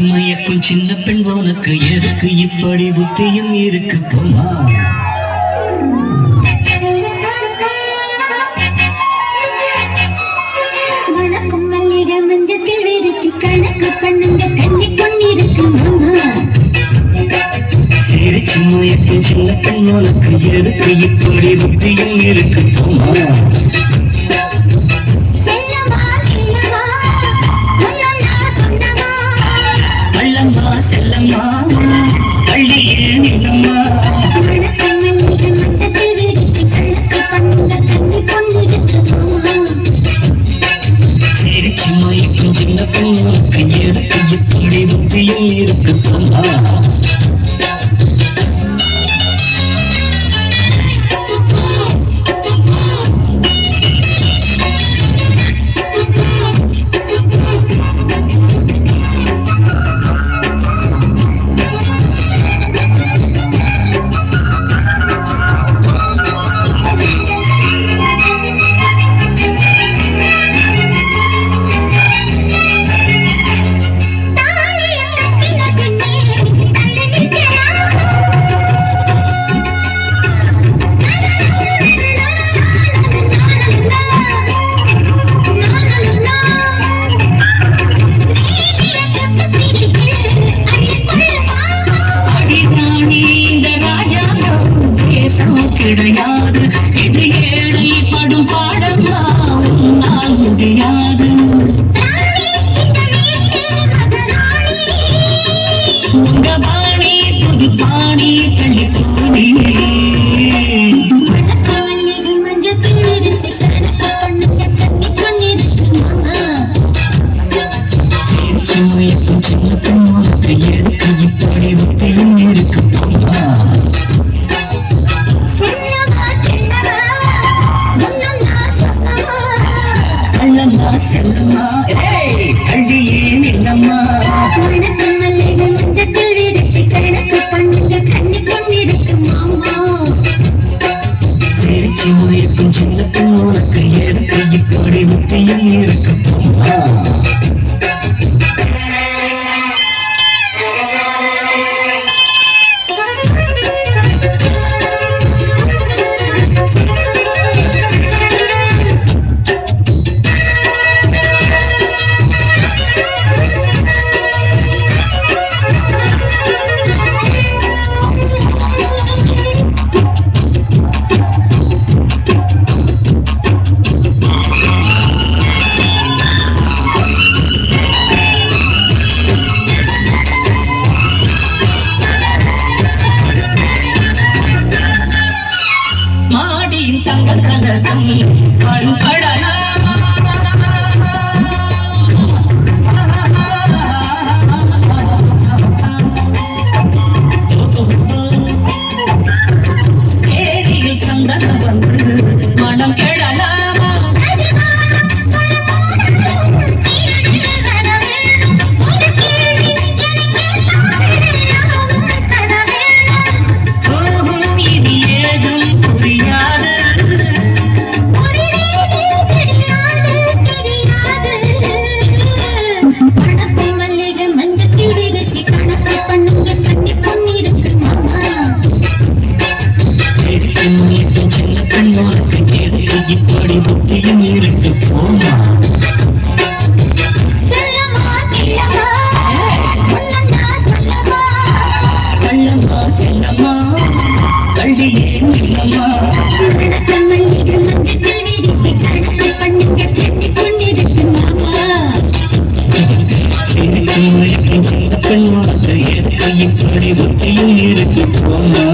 மயக்கும் சின்ன பெண் உனக்கு எதுக்கு? இப்படி புத்தியும் இருக்கு போமா மஞ்சத்தில் விரிச்சு கணக்கு பண்ணுங்க. கண்ணி பொண்ணிருக்கு மாமா. சிரிச்சு மயக்கும் சின்ன பெண் உனக்கு எதுக்கு? இப்படி புத்தியும் இருக்கு போமா கண்ணி பொண்ணிருக்கு மாமா சிரிச்சு மயக்கும் சின்ன பொண்ணுக்கு எனக்கு இப்படி புத்தியும் இருக்கு கிடையாது. இது ஏழை படும் பாடமா உன்னால் முடியாது. உங்க பாணி புது பாணி தள்ளி போனி செல்லம்மா செல்லம்மா ஏய் கள்ளியே நில்லம்மா சிரிச்சு மயக்கும் சின்ன பெண்ணுக்கு எடுத்து இப்படி புத்தியும் இருக்கு தங்க பண்ணுங்க கண்ணி பொண்ணிருக்கு மாமா. சிரிச்சு மயக்கும் சின்ன பெண்ணோருக்கு எதுக்கு இப்படி புத்தியும் இருக்கு போமா